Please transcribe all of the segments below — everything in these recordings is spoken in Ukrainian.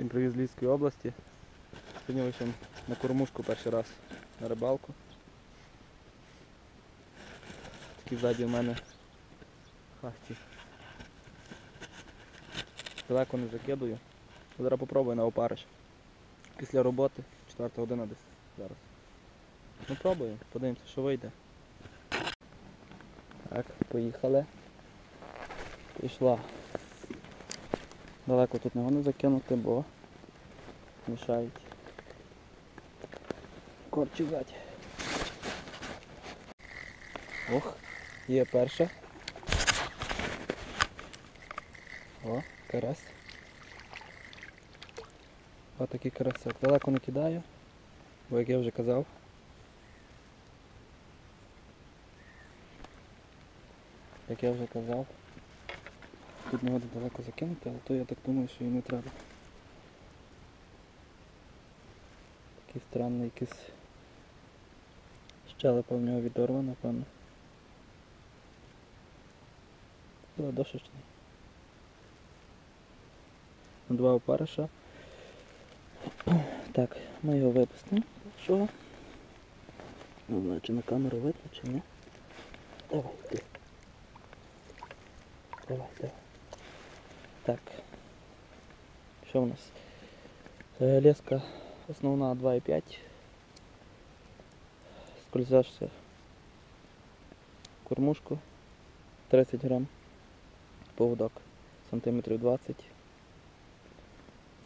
Всім привіз з Львівської області. Сьогодні вийшов на кормушку перший раз на рибалку. Такі ззаді в мене хахті. Далеко не закидую. Зараз попробую на опариш. Після роботи, 4 година десь зараз. Ну пробую, подивимося, що вийде. Так, поїхали. Пішла. Далеко тут не можна закинути, бо мішають. Корчі ззаді. Ох, є перша. О, карась. Отакий карасок. Далеко не кидаю, бо як я вже казав. Як я вже казав, тут не буде далеко закинути, але то я так думаю, що і не треба. Такий странний якийсь щелепа в нього відорвана, напевно. Ладошечний. Два опариша. Так, ми його випустимо. Що? Не знаю, чи на камеру видно, чи ні. Давай, йди. Давай, давай. Так. Що у нас? Е, Леска основна 2,5. Скользяшся кормушку 30 грам. Поводок сантиметрів 20.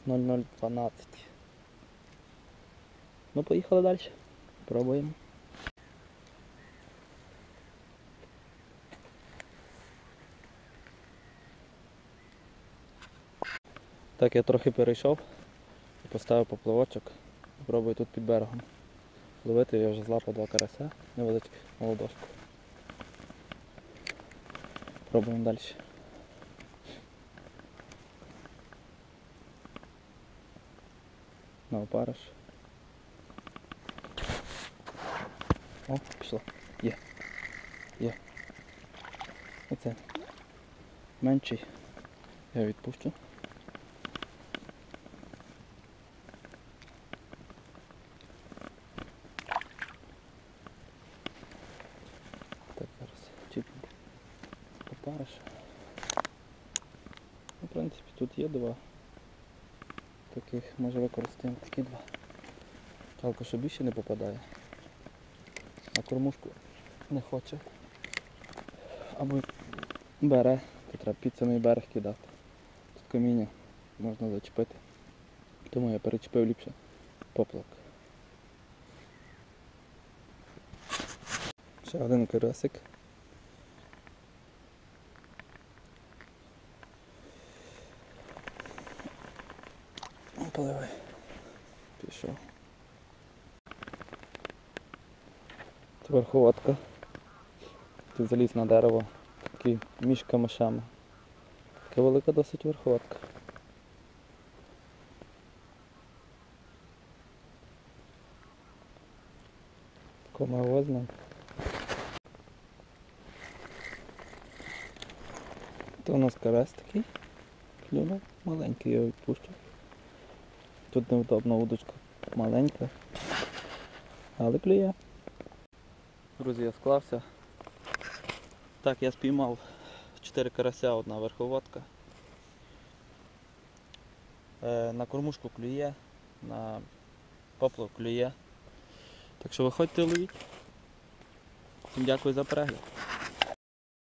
0012. Ну, поїхали далі. Пробуємо. Так, я трохи перейшов і поставив поплавочок. Спробую тут під берегом ловити, я вже злапав два карася, невеличких молодошку. Пробуємо далі. На опариш. О, пішло. Є. Є. Оце. Менший. Я відпущу. Так, зараз чіпну опариш. Ну, в принципі, тут є два. Таких може використаємо такі два. Жалко, що більше не попадає. А кормушку не хоче. Або бере, то треба під самий берег кидати. Тут каміння можна зачепити. Тому я перечепив ліпше поплавок. Ще один карасик. Поливай. Пішов. Це верховодка. Тут заліз на дерево. Такий між камишами. Така велика досить верховодка. Кома возьмемо. То у нас карась такий. Клюнув маленький, я відпущу. Тут невдобна удочка маленька. Але клює. Друзі, я склався. Так, я спіймав 4 карася, одна верховодка. Е, на кормушку клює, на поплав клює. Так що виходьте ловіть. Дякую за перегляд.